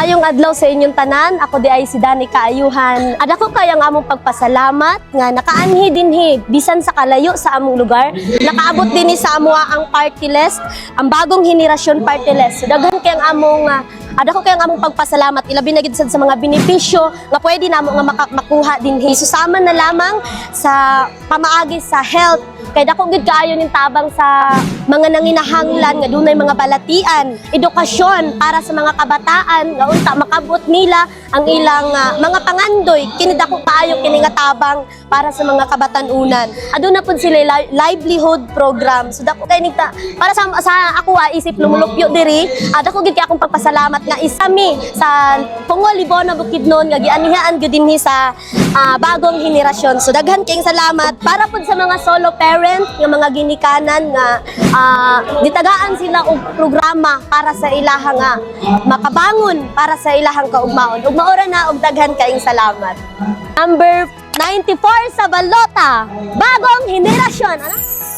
Maayong adlaw sa inyong tanan. Ako di ay si Dani Kaayuhan. Ada ko kayang among pagpasalamat nga nakaanhi dinhi bisan sa kalayo sa among lugar. Nakaabot dinhi sa amoa ang party list, ang bagong henerasyon party list. So daghan kayang among ah, ada ko kayang among pagpasalamat ilabi na gid sa mga benepisyo nga pwede namo nga maka- makuha dinhi. Susama na lamang sa pamaagi sa health kay dako gid kaayo ning tabang sa mga nanginahanglan nga dunay mga balatian, edukasyon para sa mga kabataan nga unta makabot nila ang ilang ah, mga pangandoy kini dako kaayo kini nga tabang para sa mga kabatanunan. Aduna pud sila li- livelihood program. So dako kay nigta para sa sa ako ah, isip lumulupyo diri, ah, dako gid kay akong pagpasalamat nga isami sa Pungol Libona Bukidnon nga gianihaan gyud dinhi sa ah, bagong henerasyon. So daghan kayong salamat para pud sa mga solo parent nga mga ginikanan nga ah, gitagaan sila og programa para sa ilaha nga makabangon para sa ilahang kaugmaon. Ug maora na og daghan kayong salamat. Number 94 sa balota, bagong henerasyon. Ano?